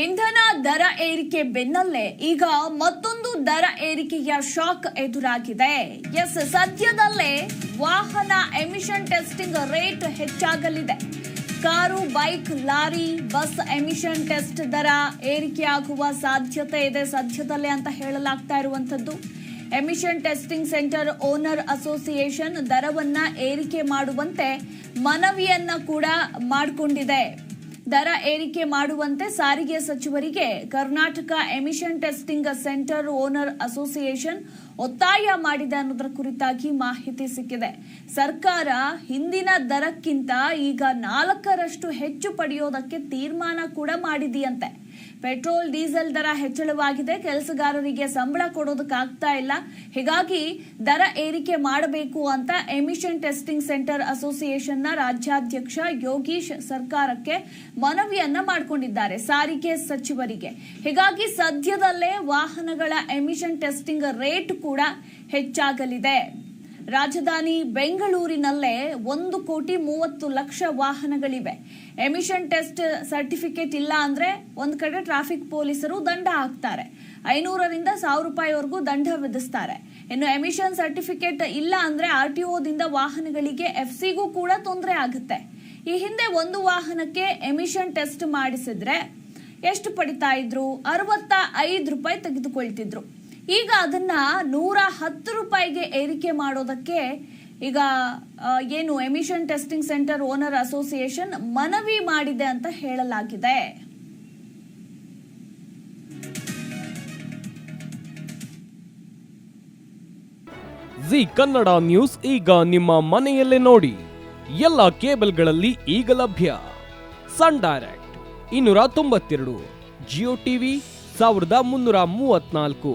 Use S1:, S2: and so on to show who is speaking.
S1: ಇಂಧನ ದರ ಏರಿಕೆ ಬೆನ್ನಲ್ಲೇ ಈಗ ಮತ್ತೊಂದು ದರ ಏರಿಕೆಯ ಶಾಕ್ ಎದುರಾಗಿದೆ. ಎಸ್, ಸದ್ಯದಲ್ಲೇ ವಾಹನ ಎಮಿಷನ್ ಟೆಸ್ಟಿಂಗ್ ರೇಟ್ ಹೆಚ್ಚಾಗಲಿದೆ. Car, bike, lorry, bus emission test ದರ ಏರಿಕೆಯಾಗುವ ಸಾಧ್ಯತೆ ಇದೆ ಸದ್ಯದಲ್ಲೇ ಅಂತ ಹೇಳಲಾಗ್ತಾ ಇರುವಂತದ್ದು emission testing centre owner association ದರವನ್ನ ಏರಿಕೆ ಮಾಡುವಂತೆ ಮನವಿಯನ್ನ ಕೂಡ ಮಾಡಿಕೊಂಡಿದೆ. ದರ ಏರಿಕೆ ಮಾಡುವಂತೆ ಸಾರಿಗೆ ಸಚಿವರಿಗೆ Karnataka emission testing centre owner association ಒತ್ತಾಯ ಮಾಡಿದೆ ಅನ್ನೋದರ ಕುರಿತಾಗಿ ಮಾಹಿತಿ ಸಿಕ್ಕಿದೆ. ಸರ್ಕಾರ ಹಿಂದಿನ ದರಕ್ಕಿಂತ ಈಗ ನಾಲ್ಕರಷ್ಟು ಹೆಚ್ಚು ಪಡೆಯೋದಕ್ಕೆ ತೀರ್ಮಾನ ಕೂಡ ಮಾಡಿದೆಯಂತೆ. ಪೆಟ್ರೋಲ್, ಡೀಸೆಲ್ ದರ ಹೆಚ್ಚಳವಾಗಿದೆ. ಕೆಲಸಗಾರರಿಗೆ ಸಂಬಳ ಕೊಡೋದಕ್ಕಾಗ್ತಾ ಇಲ್ಲ. ಹೀಗಾಗಿ ದರ ಏರಿಕೆ ಮಾಡಬೇಕು ಅಂತ ಎಮಿಷನ್ ಟೆಸ್ಟಿಂಗ್ ಸೆಂಟರ್ ಅಸೋಸಿಯೇಷನ್ನ ರಾಜ್ಯಾಧ್ಯಕ್ಷ ಯೋಗೀಶ್ ಸರ್ಕಾರಕ್ಕೆ ಮನವಿಯನ್ನ ಮಾಡಿಕೊಂಡಿದ್ದಾರೆ ಸಾರಿಗೆ ಸಚಿವರಿಗೆ. ಹೀಗಾಗಿ ಸದ್ಯದಲ್ಲೇ ವಾಹನಗಳ ಎಮಿಷನ್ ಟೆಸ್ಟಿಂಗ್ ರೇಟ್ ಕೂಡ ಹೆಚ್ಚಾಗಲಿದೆ. ರಾಜಧಾನಿ ಬೆಂಗಳೂರಿನಲ್ಲೇ ಒಂದು ಕೋಟಿ ಮೂವತ್ತು ಲಕ್ಷ ವಾಹನಗಳಿವೆ. ಎಮಿಷನ್ ಟೆಸ್ಟ್ ಸರ್ಟಿಫಿಕೇಟ್ ಇಲ್ಲ ಅಂದ್ರೆ ಒಂದ್ ಕಡೆ ಟ್ರಾಫಿಕ್ ಪೊಲೀಸರು ದಂಡ ಹಾಕ್ತಾರೆ. ಐನೂರರಿಂದ ಸಾವಿರ ರೂಪಾಯಿವರೆಗೂ ದಂಡ ವಿಧಿಸ್ತಾರೆ. ಇನ್ನು ಎಮಿಷನ್ ಸರ್ಟಿಫಿಕೇಟ್ ಇಲ್ಲ ಅಂದ್ರೆ ಆರ್ ಟಿ ದಿಂದ ವಾಹನಗಳಿಗೆ ಎಫ್ ಸಿಗೂ ಕೂಡ ತೊಂದರೆ ಆಗುತ್ತೆ. ಈ ಹಿಂದೆ ಒಂದು ವಾಹನಕ್ಕೆ ಎಮಿಷನ್ ಟೆಸ್ಟ್ ಮಾಡಿಸಿದ್ರೆ ಎಷ್ಟು ಪಡಿತಾ ಇದ್ರು? ಅರವತ್ತ ಐದು ರೂಪಾಯಿ ತೆಗೆದುಕೊಳ್ತಿದ್ರು. ಈಗ ಅದನ್ನ ನೂರ ಹತ್ತು ರೂಪಾಯಿಗೆ ಏರಿಕೆ ಮಾಡೋದಕ್ಕೆ ಈಗ ಏನು emission testing centre owner association ಮನವಿ ಮಾಡಿದೆ ಅಂತ ಹೇಳಲಾಗಿದೆ.
S2: ಜಿ ಕನ್ನಡ ನ್ಯೂಸ್ ಈಗ ನಿಮ್ಮ ಮನೆಯಲ್ಲೇ ನೋಡಿ. ಎಲ್ಲ ಕೇಬಲ್ಗಳಲ್ಲಿ ಈಗ ಲಭ್ಯ. ಸನ್ ಡೈರೆಕ್ಟ್ ಇನ್ನೂರ ತೊಂಬತ್ತೆರಡು, ಜಿಯೋ ಟಿವಿ ಸಾವಿರದ ಮುನ್ನೂರ ಮೂವತ್ನಾಲ್ಕು